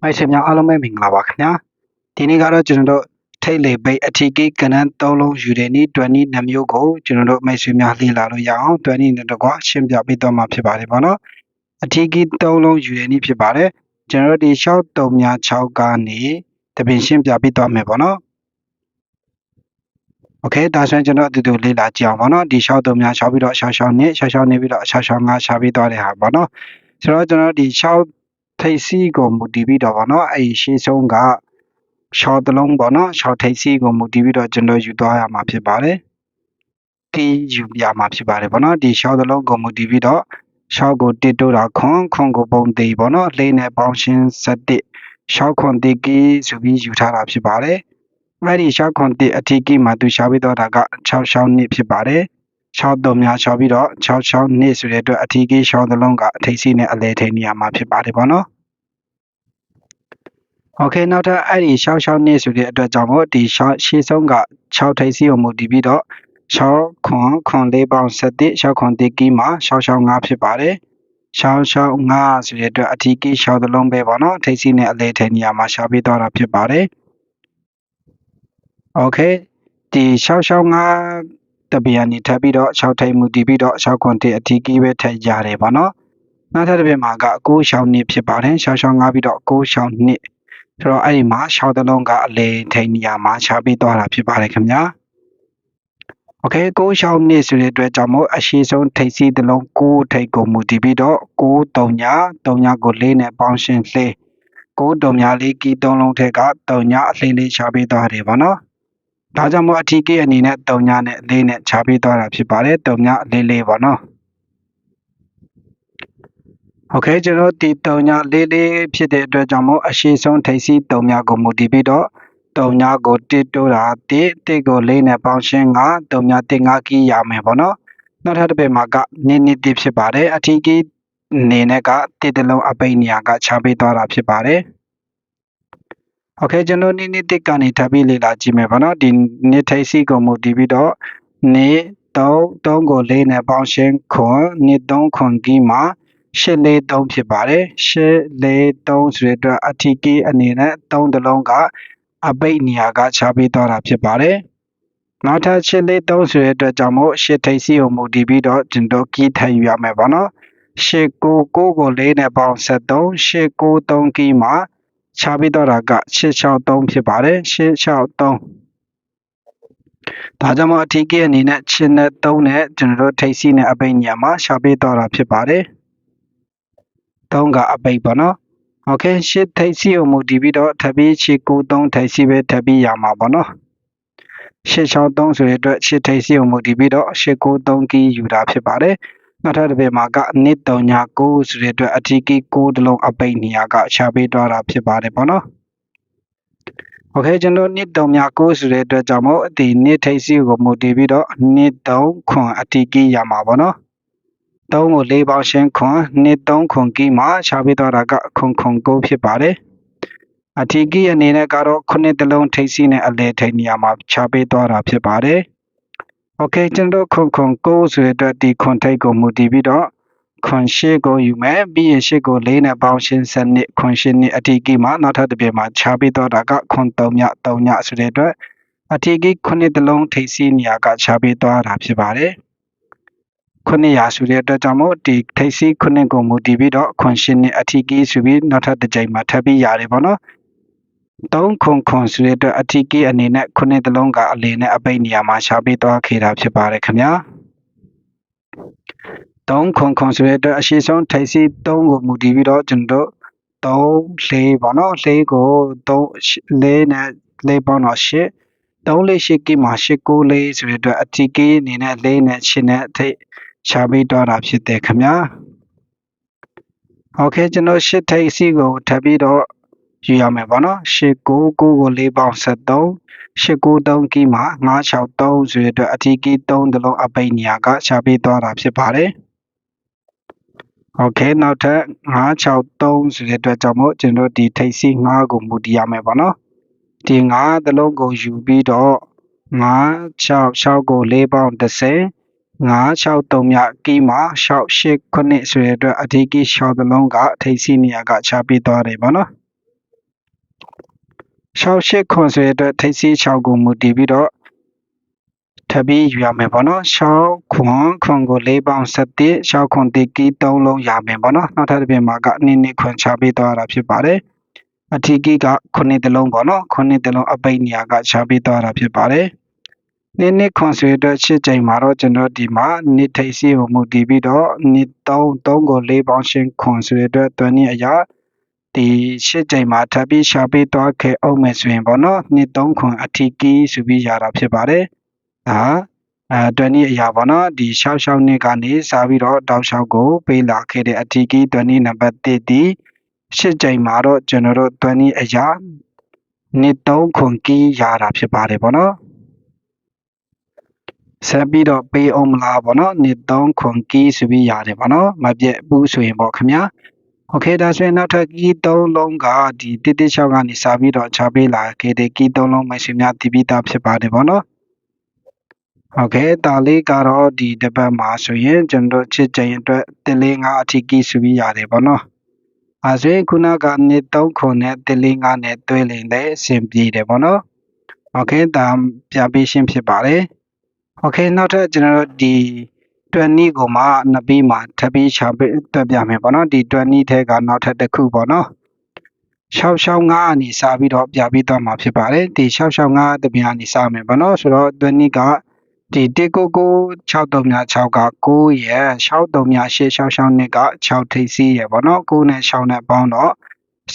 မိုက်ရှင်များအားလုံးပဲမင်္ဂလာပါခင်ဗျာဒီနေ့ကတော့ကျွန်တော်တို့ထိတ်လေပိတ်အထီးကိကနန်း၃လုံးယူတဲ့နေ့20နှမျိုးကိုကျွန်တော်တို့မိုက်ရှင်များလေ့လာလို့ရအောင်20နဲ့တကွာရှင်းပြပေးတော့မှာဖြစ်ပါတယ်ပေါ့နော်အထီးကိ၃လုံးယူတဲ့နေ့ဖြစ်ပါတယ်ကျွန်တော်တို့ဒီ6 3များ6ကနေတပင်ရှင်းပြပေးတော့မယ်ပေါ့နော်โอเคဒါဆိုရင်ကျွန်တော်အတူတူလေ့လာကြည့်အောင်ပေါ့နော်ဒီ6 3များ6ပြီးတော့6 6နဲ့6 6နေပြီးတော့6 6 5ရှာပြီးသွားတဲ့ဟာပေါ့နော်ဆိုတော့ကျွန်တော်ဒီ6 ထိပ်စီးကိုမူတည်ပြီးတော့ဗောနော်အဲ့ရှေးဆုံးကရှော့တလုံးဗောနော်ရှော့ထိပ်စီးကိုမူတည်ပြီးတော့ကျွန်တော်ယူသွားရမှာဖြစ်ပါတယ်ကီးယူရမှာဖြစ်ပါတယ်ဗောနော်ဒီရှော့တလုံးကိုမူတည်ပြီးတော့ရှော့ကိုတစ်တိုးတာခွန်ခွန်ကိုပုံသေးဗောနော်လေးနဲ့ပေါင်းရှင်း7ရှော့ခွန်တိကီးဆိုပြီးယူထားတာဖြစ်ပါတယ်အဲ့ဒီရှော့ခွန်တိအထီးကီးမှာသူရှားပြီးတော့တာက6ရှောင်းနှစ်ဖြစ်ပါတယ် 6တုံများ6ပြီးတော့6 6နှစ်ဆိုတဲ့အတွက်အထီးကြီးရှောင်းသလုံးကအထိပ်စီးနဲ့အလဲထိန်နေရမှာဖြစ်ပါတယ်ပေါ့နော်โอเคနောက်ထပ်အဲ့ဒီ6 6နှစ်ဆိုတဲ့အတွက်ကြောင့်မို့ဒီရှေ့ဆုံးက6ထိပ်စီးကိုမူတည်ပြီးတော့6ခွန်ခွန်လေးပေါင်း7 6ခွန်တိကီးမှာ6 6 5ဖြစ်ပါတယ်ရှောင်းရှောင်း5ဆိုတဲ့အတွက်အထီးကြီးရှောင်းသလုံးပဲပေါ့နော်ထိပ်စီးနဲ့အလဲထိန်နေရမှာရှားပေးတော့တာဖြစ်ပါတယ်โอเคဒီ6 6 5 တပီကနေထပ်ပြီးတော့6ထိပ်မူတည်ပြီးတော့6ခွန်တိအထီးကြီးပဲထပ်ရတယ်ပေါ့နော်နောက်ထပ်တစ်ပြမှာက6ရှောင်းနှစ်ဖြစ်ပါတယ်6ရှောင်း5ပြီးတော့6ရှောင်းနှစ်ဆိုတော့အဲ့ဒီမှာရှောင်းတစ်လုံးကအလေထိန်နေရာမှာခြားပြီးသွားတာဖြစ်ပါတယ်ခင်ဗျာโอเค6ရှောင်းနှစ်ဆိုတဲ့အတွက်ကြောင့်မို့အရှိဆုံးထိပ်စီးတစ်လုံး6ထိပ်ကိုမူတည်ပြီးတော့6 3ညာ3ညာကို4နဲ့ပေါင်းရှင်းလှေး6 3ညာလေးကီ3လုံးထက်က3ညာအလှင်းလေးခြားပြီးသွားတယ်ဗောနော် ။ဒါကြောင့်မို့အထီးကအနေနဲ့တုံညာနဲ့အလေးနဲ့ခြားပေးသွားတာဖြစ်ပါတယ်။တုံညာအလေးလေးပေါ့နော်။ Okay ကျွန်တော်ဒီတုံညာလေးလေးဖြစ်တဲ့အတွက်ကြောင့်မို့အရှိဆုံးထိပ်စီးတုံညာကိုမူတည်ပြီးတော့တုံညာကိုတစ်တိုးတာတစ်တစ်ကိုလေးနဲ့ပေါင်းရှင်းကတုံညာတင်ငါကီးရမယ်ပေါ့နော်နောက်ထပ်တစ်ပေမှာကနိနိတိဖြစ်ပါတယ်အထီးကီးအနေနဲ့ကတစ်တလုံးအပိတ်နေရာကခြားပေးသွားတာဖြစ်ပါတယ် โอเคကျွန်တော်နေ့နေ့တစ်ကနေထပ်ပြီးလေ့လာကြည့်မယ်ဗောနော်ဒီနေ့ထိပ်စီကိုမူတည်ပြီးတော့နေ့3 3ကို4နဲ့ပေါင်းရှင်းခွန်နေ့3ခွန်ကြီးမှာ843ဖြစ်ပါတယ်843ဆိုတဲ့အတွက်အထီးကီအနေနဲ့3တလုံးကအပိတ်နေရာကခြားပေးသွားတာဖြစ်ပါတယ်နောက်ထပ်843ဆိုတဲ့အတွက်ကြောင့်မို့8ထိပ်စီကိုမူတည်ပြီးတော့ကျွန်တော်ကီးထပ်ယူရမယ်ဗောနော်899ကို4နဲ့ပေါင်း73 893ကီးမှာ ခြားပေးတော့တာက663ဖြစ်ပါတယ်663ဒါကြောင့်မအထီးကအနေနဲ့ချင်းနဲ့3နဲ့ကျွန်တော်တို့ထိပ်စီးနဲ့အပိတ်ညမှာရှားပေးတော့တာဖြစ်ပါတယ်3ကအပိတ်ပေါ့နော်โอเคရှစ်ထိပ်စီးကိုမူတည်ပြီးတော့ထပ်ပြီးရှစ်93ထိပ်စီးပဲထပ်ပြီးရမှာပေါ့နော်863ဆိုတဲ့အတွက်ရှစ်ထိပ်စီးကိုမူတည်ပြီးတော့893ကီးယူတာဖြစ်ပါတယ် နောက်ထပ်တစ်ပေမှာကနှစ်3ည9ဆိုတဲ့အတွက်အထီးကီ9တလုံးအပိတ်နေရာကရှားပေးတော့တာဖြစ်ပါတယ်ပေါ့နော်โอเคကျွန်တော်နှစ်3ည9ဆိုတဲ့အတွက်ကြောင့်မို့ဒီနှစ်ထိပ်စီကိုမူတည်ပြီးတော့နှစ်3ခွန်အထီးကီရမှာပေါ့နော်3ကို4ပေါင်းရှင်းခွန်နှစ်3ခွန်ကီမှာရှားပေးတော့တာကခွန်ခွန်9ဖြစ်ပါတယ်အထီးကီအနေနဲ့ကတော့ခုနှစ်တလုံးထိပ်စီနဲ့အလဲထိပ်နေရာမှာရှားပေးတော့တာဖြစ်ပါတယ် โอเคကျွန်တော်ခွန်ခွန်ကိုဆိုတဲ့အတွက်ဒီခွန်ထိတ်ကိုမူတည်ပြီးတော့ခွန်ရှိကိုယူမယ်ပြီးရင်ရှိကို၄နဲ့ပေါင်းရှင်းစနစ်ခွန်ရှိနှစ်အထီးကြီးမှာနောက်ထပ်တစ်ပြမှာခြားပြီးတော့တာကခွန်၃ည၃ညဆိုတဲ့အတွက်အထီးကြီးခုနှစ်တလုံးထိပ်စီးနေရာကခြားပြီးသွားတာဖြစ်ပါတယ်ခုနှစ်ရာဆိုတဲ့အတွက်ကြောင့်မို့ဒီထိပ်စီးခုနှစ်ကိုမူတည်ပြီးတော့ခွန်ရှိနှစ်အထီးကြီးဆိုပြီးနောက်ထပ်တစ်ကြိမ်မှာထပ်ပြီးရတယ်ပေါ့နော် သုံးခွန်ခွန်ဆိုတဲ့အတွက်အထီးကြီးအနေနဲ့ခုနှစ်တလုံးကအလေနဲ့အပိတ်နေရာမှာရှားပေးသွားခဲ့တာဖြစ်ပါတယ်ခင်ဗျာ3ခွန်ခွန်ဆိုတဲ့အတွက်အရှိဆုံးထိပ်စီ3ကိုမူတည်ပြီးတော့ကျွန်တော်တို့3လေးပေါ့နော်လေးကို3လေးနဲ့လေးပေါင်းတော့8 3လေး8ကီမှာ8 9လေးဆိုတဲ့အတွက်အထီးကီအနေနဲ့လေးနဲ့8နဲ့အထိပ်ချပေးတော့တာဖြစ်တယ်ခင်ဗျာโอเคကျွန်တော်8ထိပ်စီကိုထပ်ပြီးတော့ ယူရမယ်ပေါ့နော်899ကို4ပေါင်း73 893ကီမှာ963ဆိုတဲ့အတွက်အထီးကီ3တလုံးအပိတ်နေရာကရှာပေးသွားတာဖြစ်ပါတယ်โอเคနောက်ထပ်963ဆိုတဲ့အတွက်ကြောင့်မို့ကျွန်တော်ဒီထိပ်စီ9ကိုမူတည်ရမယ်ပေါ့နော်ဒီ9သလုံးကိုယူပြီးတော့966ကို4ပေါင်း30 963မြကီးမှာ68ခုနှစ်ဆိုတဲ့အတွက်အထီးကီး6သလုံးကထိပ်စီနေရာကချပေးသွားတယ်ပေါ့နော် 6 8ခွန်ဆိုတဲ့အတွက်ထိပ်စီး6ကိုမူတည်ပြီးတော့ထပ်ပြီးယူရမယ်ပေါ့နော်6ခွန်ခွန်ကို4ပေါင်း7 6ခွန်တိကီ3လုံးရမယ်ပေါ့နော်နောက်ထပ်တစ်ပြင်မှာကနည်းနည်းခွန်ချပေးသွားတာဖြစ်ပါတယ်အထီကီက9တလုံးပေါ့နော်9တလုံးအပိတ်နေရာကချပေးသွားတာဖြစ်ပါတယ်နည်းနည်းခွန်ဆွေအတွက်ရှစ်ချိန်မှာတော့ကျွန်တော်ဒီမှာနိထိပ်စီကိုမူတည်ပြီးတော့နိ3 3ကို4ပေါင်းရှင်းခွန်ဆွေအတွက်တွန်းနည်းအရာ ဒီရှစ်ချိန်မှာထပ်ပြီးရှာပေးသွားခဲ့အောင်မယ်ဆိုရင်ပေါ့နော်နိ3ခွန်အထီကီဆိုပြီးရတာဖြစ်ပါတယ်ဒါအဲတွန်းနည်းအရာပေါ့နော်ဒီ66နှစ်ကနေစပြီးတော့တောက်လျှောက်ကိုပေးလာခဲ့တဲ့အထီကီတွန်းနည်းနံပါတ်1ဒီရှစ်ချိန်မှာတော့ကျွန်တော်တို့တွန်းနည်းအရာနိ3ခွန်ကီရတာဖြစ်ပါတယ်ပေါ့နော်ဆက်ပြီးတော့ပေးအောင်မလားပေါ့နော်နှစ်သုံးခွန်ကီးဆိုပြီးရတယ်ပေါ့နော်မပြတ်ဘူးဆိုရင်ပေါ့ခင်ဗျာ โอเคဒါဆိုရင်နောက်ထပ်ကီးသုံးလုံးကဒီတစ်တစ်6ကနေစပြီးတော့ချပေးလာခဲ့တဲ့ကီးသုံးလုံးမရှိများတည်ပြီးသားဖြစ်ပါတယ်ပေါ့နော်โอเคဒါလေးကတော့ဒီတစ်ပတ်မှာဆိုရင်ကျွန်တော်ချစ်ကြရင်အတွက်တင်လေး5အထိကီးဆိုပြီးရတယ်ပေါ့နော်အဲဆိုရင်ခုနကနှစ်3ခွန်နဲ့တင်လေး5နဲ့တွဲလင်လည်းအဆင်ပြေတယ်ပေါ့နော်โอเคဒါပြပေးရှင်းဖြစ်ပါတယ်โอเคနောက်ထပ်ကျွန်တော်တို့ဒီ 20ကိုမှနှစ်ပြီးမှထပ်ပြီးရှာပြတွက်ပြမယ်ပေါ့နော်ဒီ20ထဲကနောက်ထပ်တစ်ခုပေါ့နော်665အနေစပြီးတော့ပြပြီးတော့မှာဖြစ်ပါတယ်ဒီ665တပြန်အနေစမယ်ပေါ့နော်ဆိုတော့20ကဒီ1996336က9ရယ်638666နှစ်က6ထိပ်စီးရယ်ပေါ့နော်9နဲ့6နဲ့ပေါင်းတော့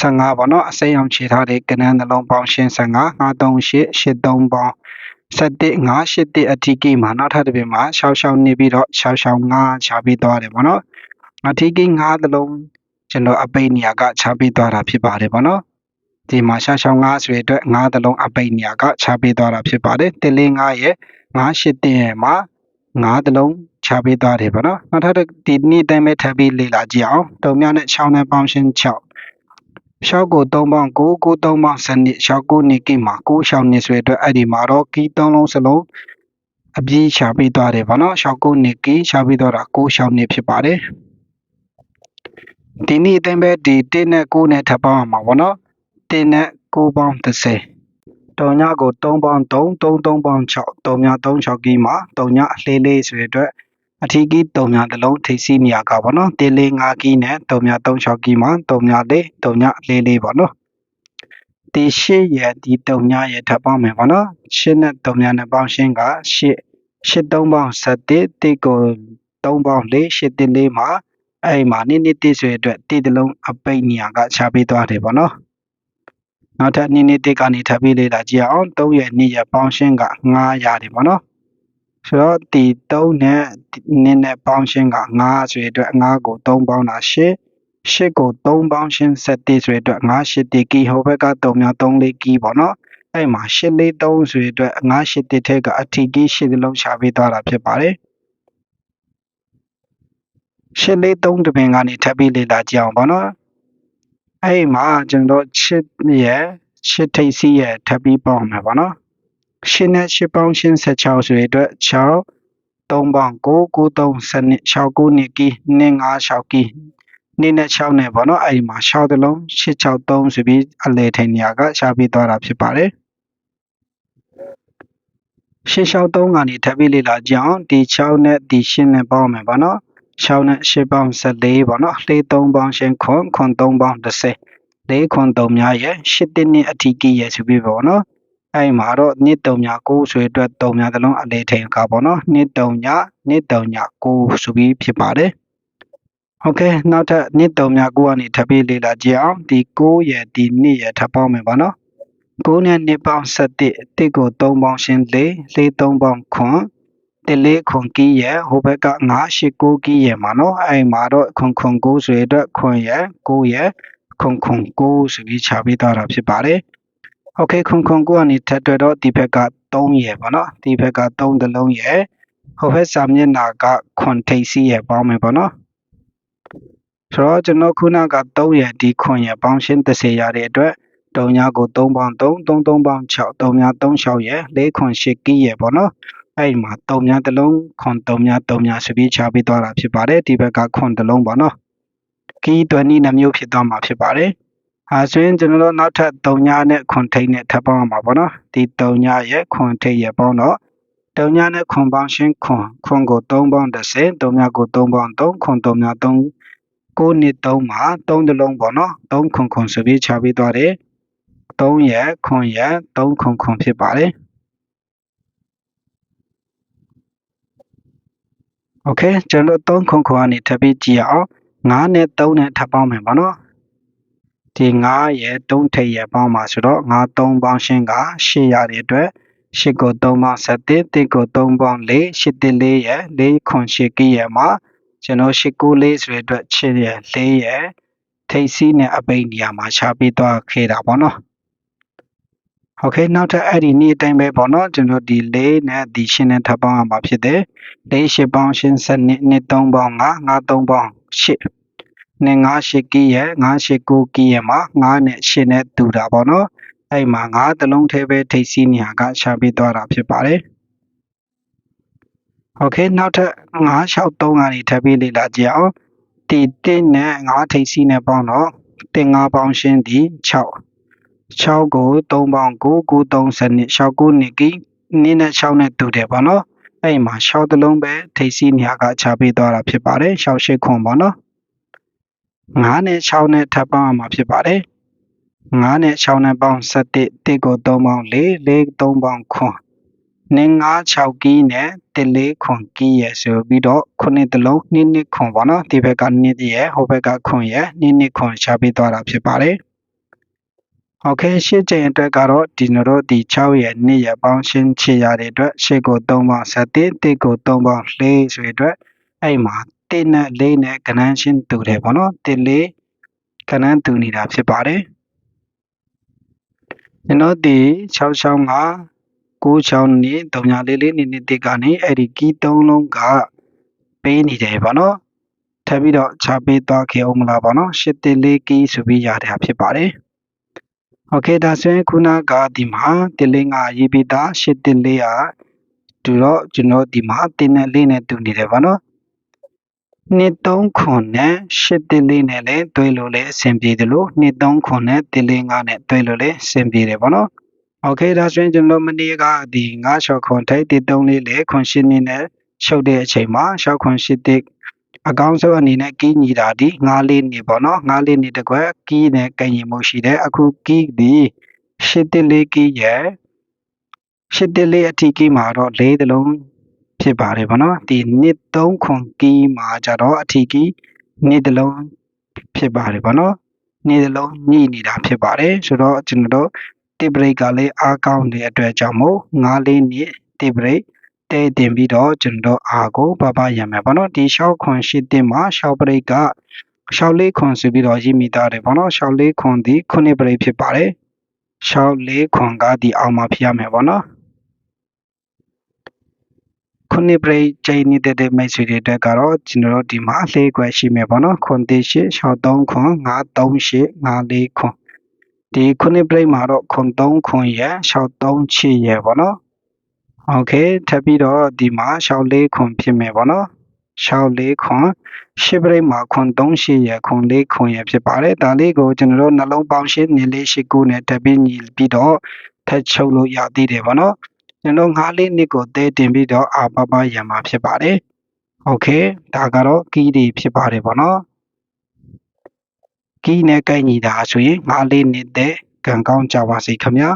15ပေါ့နော်အစိမ်းအောင်ခြေထားတဲ့ကနန်းနှလုံးပေါင်းရှင်း15 538 83ပေါင်း 71 581အထီးကိမှာနောက်ထပ်တစ်ပြင်မှာ66နေပြီးတော့665ချပေးသွားတယ်ပေါ့နော်အထီးကိ5သလုံးကျွန်တော်အပိတ်နေရာကချပေးသွားတာဖြစ်ပါတယ်ပေါ့နော်ဒီမှာ665ဆိုတဲ့အတွက်5သလုံးအပိတ်နေရာကချပေးသွားတာဖြစ်ပါတယ်145ရဲ့581ရဲ့မှာ5သလုံးချပေးသွားတယ်ပေါ့နော်နောက်ထပ်ဒီနေ့တိုင်းပဲထပ်ပြီးလေ့လာကြည့်အောင်တုံမြနဲ့6နဲ့ပေါင်းရှင်း6 ရှောက်ကို3ပေါင်း9 9 3ပေါင်း7နှစ်ရှောက်ကိုနေကိမှာ 9 ရှောက်နှစ်ဆိုတဲ့အတွက်အဲ့ဒီမှာတော့ကီး3လုံးစလုံးအပြည့်ရှာပေးသွားတယ်ဗောနော်ရှောက်ကိုနေကိရှာပေးသွားတာ9ရှောက်နှစ်ဖြစ်ပါတယ်ဒီနေ့အတိုင်းပဲဒီ1နဲ့9နဲ့ထပ်ပေါင်းအောင်ပါဗောနော်1နဲ့9ပေါင်း30တောင်ညကို3ပေါင်း3 3 3ပေါင်း6တောင်ည3 6ကီးမှာတောင်ညအလေးလေးဆိုတဲ့အတွက် အထီးကီးတုံညာတစ်လုံးထိပ်စီးနေရကပေါ့နော်တေးလေး၅ကီးနဲ့တုံညာ36ကီးမှာတုံညာလေးတုံညာလေးလေးပေါ့နော်တေးရှစ်ရဲ့ဒီတုံညာရဲ့ထပ်ပေါင်းမယ်ပေါ့နော်ရှစ်နဲ့တုံညာနဲ့ပေါင်းရှင်းကရှစ်ရှစ်3ပေါင်း7တိတ်ကို3ပေါင်း4ရှစ်တင်လေးမှာအဲ့မှာနိနိတိဆိုရအတွက်တိတလုံးအပိတ်နေရကချပေးသွားတယ်ပေါ့နော်နောက်ထပ်နိနိတိကနေထပ်ပြီးလေ့လာကြည့်အောင်3ရဲ့2ရဲ့ပေါင်းရှင်းက9ရတယ်ပေါ့နော် ဆိုတော့ဒီ3နဲ့နင်းနဲ့ပေါင်းရှင်းက9ဆိုရတဲ့အတွက်9ကို3ပေါင်းတာ8 8ကို3ပေါင်းရှင်း7ဆိုရတဲ့အတွက်9 8တီကီဟိုဘက်က3များ3လေးကီပေါ့နော်အဲ့မှာ8လေး3ဆိုရတဲ့အတွက်9 8တီထဲကအထီကီ8လုံးရှာပေးသွားတာဖြစ်ပါတယ်ရှစ်လေး3တပင်ကနေထပ်ပြီးလေ့လာကြည့်အောင်ပေါ့နော်အဲ့မှာကျွန်တော်ချစ်ရဲ့ချစ်ထိတ်စီးရဲ့ထပ်ပြီးပေါင်းမှာပေါ့နော် ရှင်းနဲ့ရှစ်ပေါင်းရှင်း16ဆိုရတဲ့6 3ပေါင်း9 9 3စနစ်6 9နှစ်ကီနှစ်5 6ကီနှစ်နဲ့6နဲ့ပေါ့နော်အဲ့ဒီမှာ6တလုံး8 6 3ဆိုပြီးအလဲထိန်နေရာကရှာပြီးသွားတာဖြစ်ပါတယ်ရှင်း6 3ကနေထပ်ပြီးလေ့လာကြအောင်ဒီ6နဲ့ဒီရှင်းနဲ့ပေါင်းမယ်ပေါ့နော်6နဲ့8ပေါင်း14ပေါ့နော်4 3ပေါင်းရှင်းခွန်ခွန်3ပေါင်း30 4ခွန်3များရဲ့8တင်းနှစ်အထီးကီရဲ့ဆိုပြီးပေါ့နော် အဲ့မှာတော့နှစ်တုံညာ9ဆိုအတွက်တုံညာသလုံးအလေထိန်ကပေါ့နော်နှစ်တုံညာနှစ်တုံညာ9ဆိုပြီးဖြစ်ပါတယ်โอเคနောက်ထပ်နှစ်တုံညာ9ကနေထပ်ပြီးလေ့လာကြည့်အောင်ဒီ9ရဲ့ဒီနှစ်ရဲ့ထပ်ပေါင်းမယ်ပေါ့နော်9နဲ့နှစ်ပေါင်း7တစ်ကို3ပေါင်းရှင်း4 4 3ပေါင်းခွန်တလေးခွန်ကီးရဲ့ဟိုဘက်က9 8 9ကီးရဲ့မှာနော်အဲ့မှာတော့ခွန်ခွန်9ဆိုရတဲ့ခွန်ရဲ့9ရဲ့ခွန်ခွန်9ဆိုပြီးခြာပေးသွားတာဖြစ်ပါတယ် โอเคခွန်ခွန်ကိုကနေထပ်တွေ့တော့ဒီဘက်က3ရယ်ပေါ့နော်ဒီဘက်က3တလုံးရယ်ဟိုဘက်စာမျက်နှာကခွန်ထိပ်စီးရယ်ပေါင်းမယ်ပေါ့နော်ဆိုတော့ကျွန်တော်ခုနက3ရယ်ဒီခွန်ရယ်ပေါင်းရှင်း30ရတဲ့အတွက်3ညကို3ပေါင်း3 3 3ပေါင်း6 3ည3 6ရယ်4ခွန်8ကီးရယ်ပေါ့နော်အဲ့ဒီမှာ3ညတလုံးခွန်3ည3ညဆိုပြီးချပေးသွားတာဖြစ်ပါတယ်ဒီဘက်ကခွန်တလုံးပေါ့နော်ကီး20နှမျိုးဖြစ်သွားမှာဖြစ်ပါတယ် အဲဆိုရင်ကျွန်တော်တို့နောက်ထပ်3ညနဲ့ခွန်ထိတ်နဲ့ထပ်ပေါင်းအောင်ပါပေါ့နော်ဒီ3ညရဲ့ခွန်ထိတ်ရဲ့ပေါင်းတော့3ညနဲ့ခွန်ပေါင်းရှင်းခွန်ခွန်ကို3ပေါင်း30 3ညကို3ပေါင်း3ခွန်3ည3 9နှစ်3မှာ3တလုံးပေါ့နော်3ခွန်ခွန်ဆိုပြီးခြာပြီးသွားတယ်3ရဲ့ခွန်ရဲ့3ခွန်ခွန်ဖြစ်ပါတယ်โอเคကျွန်တော်3ခွန်ခွန်ကနေထပ်ပြီးကြည့်အောင်9နဲ့3နဲ့ထပ်ပေါင်းမယ်ပေါ့နော် ဒီ9ရဲ့3ထိပ်ရဲ့ပေါင်းပါဆိုတော့9 3ပေါင်းရှင်းက8ရတဲ့အတွက်8ကို3ပေါင်း7တိကို3ပေါင်း4 8တိ4ရဲ့4ခွန်8ကီးရဲ့မှာကျွန်တော်8ကို4ဆိုတဲ့အတွက်ချစ်ရဲ့4ရဲ့ထိပ်စီးနဲ့အပိတ်နေရာမှာရှာပြီးသွားခဲ့တာပေါ့နော်โอเคနောက်ထပ်အဲ့ဒီနေ့အတိုင်းပဲပေါ့နော်ကျွန်တော်ဒီ၄နဲ့ဒီရှင်းနဲ့ထပ်ပေါင်းရမှာဖြစ်တယ်၄ရှစ်ပေါင်းရှင်းစနစ်နှစ်၃ပေါင်း၅၅၃ပေါင်းရှစ် နဲ့၅ရှစ်ကီးရဲ့၅ရှစ်ကိုကီးရဲ့မှာ၅နဲ့ရှင်းနဲ့တူတာပေါ့နော်အဲ့မှာ၅တလုံးထဲပဲထိပ်စီးနေရာကရှာပြီးသွားတာဖြစ်ပါတယ်โอเคနောက်ထပ်9 6 3ကနေထပ်ပြီးလေ့လာကြည့်အောင်ဒီ1နဲ့9ထိပ်စီးနဲ့ပေါင်းတော့တင်9ပေါင်းရှင်းဒီ6 6ကို3ပေါင်း9 9 3စနစ်6 9နှစ်ကီနင်းနဲ့6နဲ့တူတယ်ပေါ့နော်အဲ့မှာ6တလုံးပဲထိပ်စီးနေရာကခြားပေးသွားတာဖြစ်ပါတယ်6 8ခွန်ပေါ့နော် 9နဲ့6နဲ့ထပ်ပေါင်းအောင်မှာဖြစ်ပါတယ်9နဲ့6နဲ့ပေါင်း7 1ကို3ပေါင်း4 4 3ပေါင်းခွန်နင်း9 6ကီးနဲ့1 4ခွန်ကီးရဆိုပြီးတော့ခုနှစ်တလုံးနှစ်နှစ်ခွန်ပေါ့နော်ဒီဘက်ကနှစ်ရဟိုဘက်ကခွန်ရနှစ်နှစ်ခွန်ရှားပေးသွားတာဖြစ်ပါတယ်โอเคရှစ်ချိန်အတွက်ကတော့ဒီနတို့ဒီ6ရဲ့2ရဲ့ပေါင်းရှင်းချရတဲ့အတွက်ရှစ်ကို3ပေါင်း7 1ကို3ပေါင်း4ဆိုတဲ့အတွက်အဲ့မှာ 1နဲ့4နဲ့ကဏ္ဍရှင်းတူတယ်ပေါ့နော်1 4ကဏ္ဍတူနေတာဖြစ်ပါတယ်ကျွန်တော်ဒီ665 96နှစ်344နှစ်နှစ်တစ်ကနေအဲ့ဒီကီး3လုံးကပေးနေတယ်ပေါ့နော်ထပ်ပြီးတော့ချပေးသွားခဲ့အောင်မလားပေါ့နော်8တစ်4ကီးဆိုပြီးရတာဖြစ်ပါတယ်โอเคဒါဆိုရင်ခုနကဒီမှာတစ်လေးငါရေးပြီးသားရှစ်တစ်လေးကတူတော့ကျွန်တော်ဒီမှာတင်းနဲ့လေးနဲ့တူနေတယ်ဗောနော် နှစ်3ခွန်နဲ့ရှစ်တစ်လေးနဲ့လည်းတွဲလို့လည်းအဆင်ပြေတယ်လို့နှစ်3ခွန်နဲ့တစ်လေးငါနဲ့တွဲလို့လည်းအဆင်ပြေတယ်ဗောနော်โอเคဒါဆိုရင်ကျွန်တော်မနေ့ကဒီ9 6ခွန်ထိုက်တစ်3လေးလေခွန်ရှင်းနေနဲ့ရှုပ်တဲ့အချိန်မှာ6ခွန်ရှစ်တစ်အကောင်းဆုံးအနေနဲ့ကီးညီတာဒီ9လေးနေပေါ့နော်9လေးနေတကွက်ကီးနဲ့ကင်ရင်မှုရှိတယ်အခုကီးဒီရှစ်တလေးကီးရဲ့ရှစ်တလေးအထီကီးမှာတော့၄တလုံး ဖြစ်ပါတယ်ပေါ့နော်ဒီနှစ်3ခွန်ကီးမှာကြတော့အထီကီးနှစ်တလုံးဖြစ်ပါတယ်ပေါ့နော်နေ့တလုံးညှိနေတာဖြစ်ပါတယ်ဆိုတော့ကျွန်တော်တို့တစ်ဘရိတ်ကလည်းအားကောင်းတဲ့အတွက်ကြောင့်မို့9လေးနှစ်တစ်ဘရိတ်တဲတင်ပြီးတော့ကျွန်တော်အားကိုပပရမယ်ပေါ့နော်ဒီရှောက်ခွန်ရှိတင်မှာရှောက်ပရိတ်ကရှောက်လေးခွန်ဆိုပြီးတော့ရေးမိသားတယ်ပေါ့နော်ရှောက်လေးခွန်ဒီခုနှစ်ပရိတ်ဖြစ်ပါတယ်ရှောက်လေးခွန်ကဒီအောင်မှာဖြစ်ရမယ်ပေါ့နော် ခုနှစ်ပရိတ်ချိန်နေတဲ့မိတ်ဆွေတွေအတွက်ကတော့ကျွန်တော်တို့ဒီမှာအလေးကွယ်ရှိမယ်ပေါ့နော်ခွန်သေးရှိရှောက်3ခွန်5 3ရှိ5 4ခွန်ဒီခုနှစ်ပရိတ်မှာတော့ခွန်3ခွန်ရရှောက်3ချီရပေါ့နော်โอเคထပ်ပြီးတော့ဒီမှာရှောက်လေးခွန်ဖြစ်မယ်ပေါ့နော်ရှောက်လေးခွန်ရှစ်ပရိမှာခွန်3ရှစ်ရခွန်လေးခွန်ရဖြစ်ပါတယ်ဒါလေးကိုကျွန်တော်တို့နှလုံးပေါင်းရှင်းနေလေးရှိကူနဲ့ထပ်ပြီးညီပြီးတော့ထပ်ချုပ်လို့ရသေးတယ်ပေါ့နော် ကျွန်တော်ငါးလေးနှစ်ကိုတဲတင်ပြီးတော့အာပပရံမှာဖြစ်ပါတယ်โอเคဒါကတော့ကီးတွေဖြစ်ပါတယ်ပေါ့နော်ကီးနဲ့ကိုက်ညီတာဆိုရင်ငါးလေးနှစ်တဲ့ကံကောင်းကြပါစေခင်ဗျာ